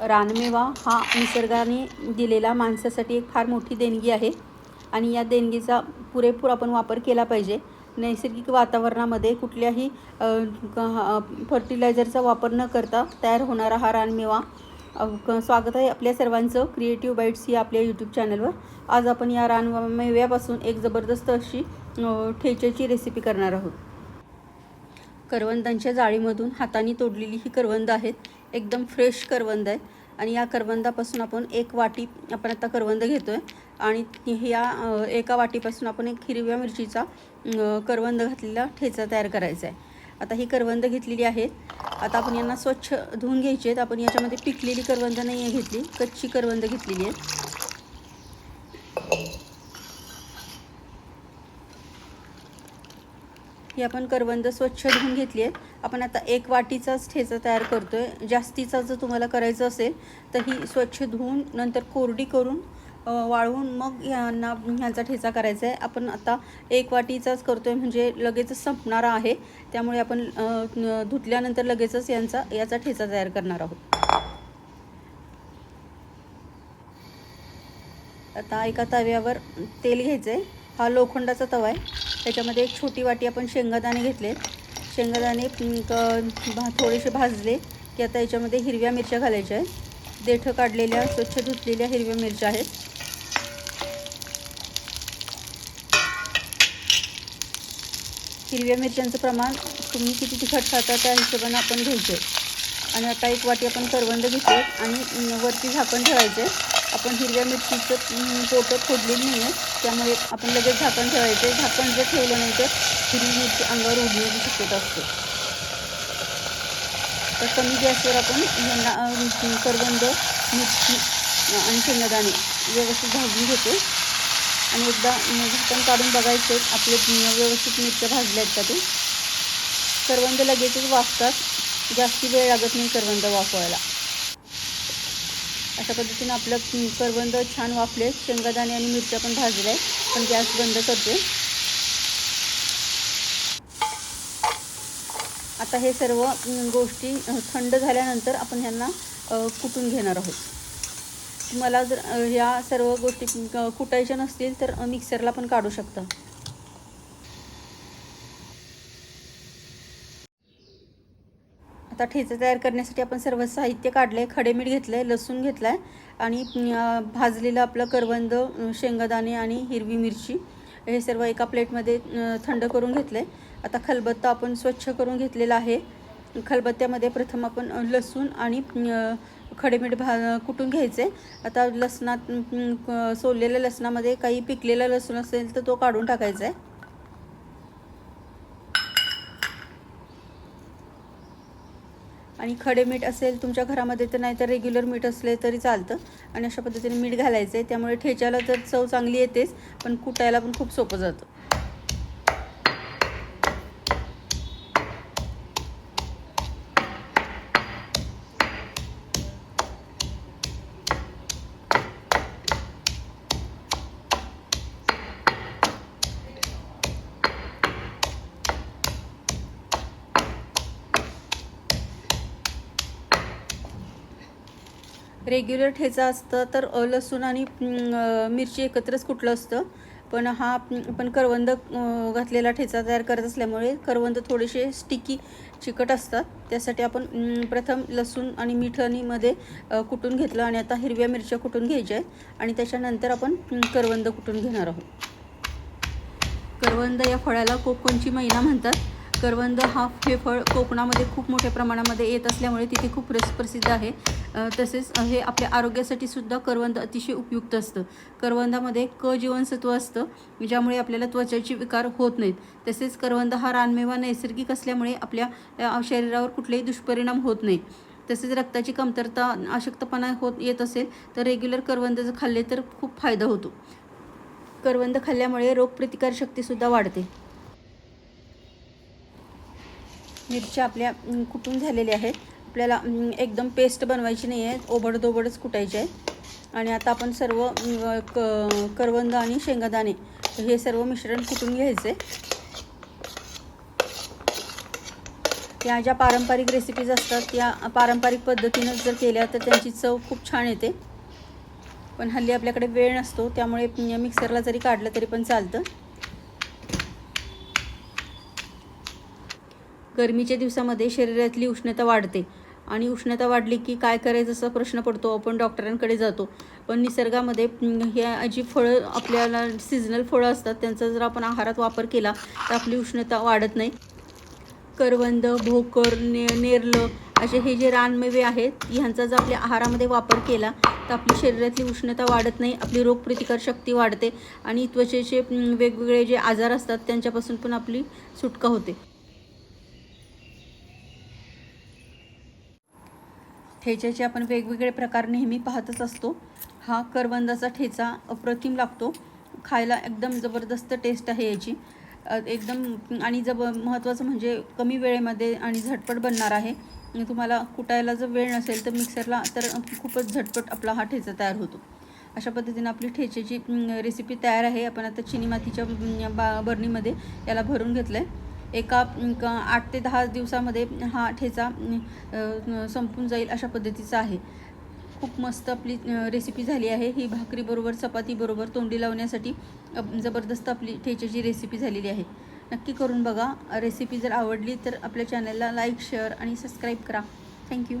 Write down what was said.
रानमेवा हा निसर्गाने दिलेला माणसासाठी एक फार मोठी देणगी आहे. आणि या देणगीचा पुरेपूर आपण वापर केला पाहिजे. नैसर्गिक वातावरणामध्ये कुठल्याही फर्टिलायझरचा वापर न करता तयार होणारा हा रानमेवा क- स्वागत आहे आपल्या सर्वांचं क्रिएटिव्ह बाईट्स या आपल्या यूट्यूब चॅनलवर. आज आपण या रानमेव्यापासून एक जबरदस्त अशी ठेचेची ठेच्याची रेसिपी करणार आहोत. करवंदांच्या जाळीमधून हाताने तोडलेली ही करवंद आहेत. एकदम फ्रेश करवंद आहे. आणि या करवंदापासून आपण एक वाटी आपण आता करवंद घेतो आहे आणि ह्या एका वाटीपासून आपण एक हिरव्या मिरचीचा करवंद घातलेला ठेचा तयार करायचा आहे. आता ही करवंद घेतलेली आहेत आता आपण यांना स्वच्छ धुवून घ्यायची आहेत. आपण याच्यामध्ये पिकलेली करवंद नाही आहे घेतली. कच्ची करवंद घेतलेली आहेत ही आपण करवंद स्वच्छ धुवून घेतली आहेत आपण आता एक वाटीचाच ठेचा तयार करतो आहे जास्तीचा जर तुम्हाला करायचं असेल तर ही स्वच्छ धुवून नंतर कोरडी करून वाळवून मग ह्यांना ह्यांचा ठेचा करायचा आहे. आपण आता एक वाटीचाच करतो आहे म्हणजे लगेचच संपणारा आहे. त्यामुळे आपण धुतल्यानंतर लगेचच यांचा याचा ठेचा तयार करणार आहोत. आता एका तव्यावर तेल घ्यायचं आहे हा लोखंडाचा तवा आहे. त्याच्यामध्ये एक छोटी वाटी आपण शेंगादाणे घेतले शेंगादाणे भा थोडेसे भाजले की आता याच्यामध्ये हिरव्या मिरच्या घालायच्या आहेत. देठं काढलेल्या स्वच्छ धुतलेल्या हिरव्या मिरच्या आहेत. हिरव्या मिरच्यांचं प्रमाण तुम्ही किती तिखट खाता त्या हिशोबाने आपण घ्यायचे. आणि आता एक वाटी आपण करवंद घेतो आणि वरती झाकण ठेवायचे आपण हिरव्या मिरचीचं पोटं फोडलेली नाही आहे त्यामुळे आपण लगेच झाकण ठेवायचे. झाकण जर ठेवलं नाही तर हिरवी मिरची अंगावर उडण्याची शक्यता असते. तर कमी गॅसवर आपण यांना करवंद मिरची आणि शेंगदाणे व्यवस्थित भाजून घेतो आणि एकदा झाकण काढून बघायचं आपले व्यवस्थित मिरच्या भाजल्या आहेत का ते? करवंद लगेचच वाफतात. जास्ती वेळ लागत नाही करवंद वाफवायला. अशा पद्धतीने आपलं करवंद छान वाफले शेंगादाणे आणि मिरच्या पण भाजल्या आहेत पण गॅस बंद करते आता हे सर्व गोष्टी थंड झाल्यानंतर आपण ह्यांना कुटून घेणार आहोत. तुम्हाला जर ह्या सर्व गोष्टी कुटायच्या नसतील तर मिक्सरला पण काढू शकता. आता ठेचा तयार करण्यासाठी आपण सर्व साहित्य काढलं आहे खडेमीठ घेतलं आहे लसूण घेतला आहे आणि भाजलेलं आपलं करवंद शेंगदाणे आणि हिरवी मिरची हे सर्व एका प्लेटमध्ये थंड करून घेतलं आहे आता खलबत्ता आपण स्वच्छ करून घेतलेला आहे. खलबत्त्यामध्ये प्रथम आपण लसूण आणि खडेमीठ भा कुटून घ्यायचे आता लसणात सोललेल्या लसणामध्ये काही पिकलेला लसूण असेल तर तो काढून टाकायचा आहे आणि खडे मीठ असेल तुमच्या घरामध्ये तर नाही तर रेग्युलर मीठ असले तरी चालतं. आणि अशा पद्धतीने मीठ घालायचं आहे त्यामुळे ठेच्याला तर चव चांगली येतेच पण कुटायला पण खूप सोपं जातं. रेग्युलर ठेचा असतं तर लसूण आणि मिरची एकत्रच कुठलं असतं. पण हा पण आपण करवंद घातलेला ठेचा तयार करत असल्यामुळे करवंद थोडेसे स्टिकी चिकट असतात. त्यासाठी आपण प्रथम लसूण आणि मिठणीमध्ये कुटून घेतलं आणि आता हिरव्या मिरच्या कुटून घ्यायच्या आहेत. आणि त्याच्यानंतर आपण करवंद कुटून घेणार आहोत. करवंद या फळाला कोकणची मैना म्हणतात. करवंद हा हे फळ कोकणामध्ये खूप मोठ्या प्रमाणामध्ये येत असल्यामुळे तिथे खूप रस प्रसिद्ध आहे. तसेच हे आपल्या आरोग्यासाठी सुद्धा करवंद अतिशय उपयुक्त असतं. करवंदामध्ये क जीवनसत्व असतं ज्यामुळे आपल्याला त्वचेचे विकार होत नाहीत. तसेच करवंद हा रानमेवा नैसर्गिक असल्यामुळे आपल्या शरीरावर कुठलेही दुष्परिणाम होत नाहीत. तसेच रक्ताची कमतरता अशक्तपणा होत येत असेल तर रेग्युलर करवंद जर खाल्ले तर खूप फायदा होतो. करवंद खाल्ल्यामुळे रोगप्रतिकारशक्तीसुद्धा वाढते. मिरच्या आपल्या कुटून झालेल्या आहेत. आपल्याला एकदम पेस्ट बनवायची नाही आहे ओबडधोबडच कुटायचे आहे आणि आता आपण सर्व क करवंद आणि शेंगादाणे हे सर्व मिश्रण कुटून घ्यायचे. या ज्या पारंपरिक रेसिपीज असतात त्या पारंपरिक पद्धतीनं जर केल्या तर त्यांची चव खूप छान येते. पण हल्ली आपल्याकडे वेळ नसतो त्यामुळे मिक्सरला जरी काढलं तरी पण चालतं. गरमीच्या दिवसामध्ये शरीरातली उष्णता वाढते. आणि उष्णता वाढली की काय करायचं असा प्रश्न पडतो. आपण डॉक्टरांकडे जातो. पण निसर्गामध्ये ह्या हे जी फळं आपल्याला सिजनल फळं असतात त्यांचा जर आपण आहारात वापर केला तर आपली उष्णता वाढत नाही. करवंद भोकर ने नेरलं असे हे जे रानमेवे आहेत ह्यांचा जर आपल्या आहारामध्ये वापर केला तर आपली शरीरातली उष्णता वाढत नाही आपली रोगप्रतिकार शक्ती वाढते आणि त्वचेचे वेगवेगळे जे आजार असतात त्यांच्यापासून पण आपली सुटका होते. ठेच्याचे आपण वेगवेगळे प्रकार नेहमी पाहतच असतो. हा करवंदाचा ठेचा अप्रतिम लागतो. खायला एकदम जबरदस्त टेस्ट आहे याची. एकदम आणि जब महत्त्वाचं म्हणजे कमी वेळेमध्ये आणि झटपट बनणार आहे. तुम्हाला कुटायला जर वेळ नसेल तर मिक्सरला तर खूपच झटपट आपला हा ठेचा तयार होतो. अशा पद्धतीने आपली ठेच्याची रेसिपी तयार आहे. आपण आता चिनी मातीच्या बा बरणीमध्ये याला भरून घेतलं आहे एका आठ ते दहा दिवसामध्ये हा ठेचा संपून जाईल अशा पद्धतीचा आहे. खूप मस्त आपली रेसिपी झाली आहे. ही भाकरीबरोबर चपातीबरोबर तोंडी लावण्यासाठी जबरदस्त आपली ठेच्याची रेसिपी झालेली आहे. नक्की करून बघा. रेसिपी जर आवडली तर आपल्या चॅनलला लाईक शेअर आणि सबस्क्राईब करा. Thank you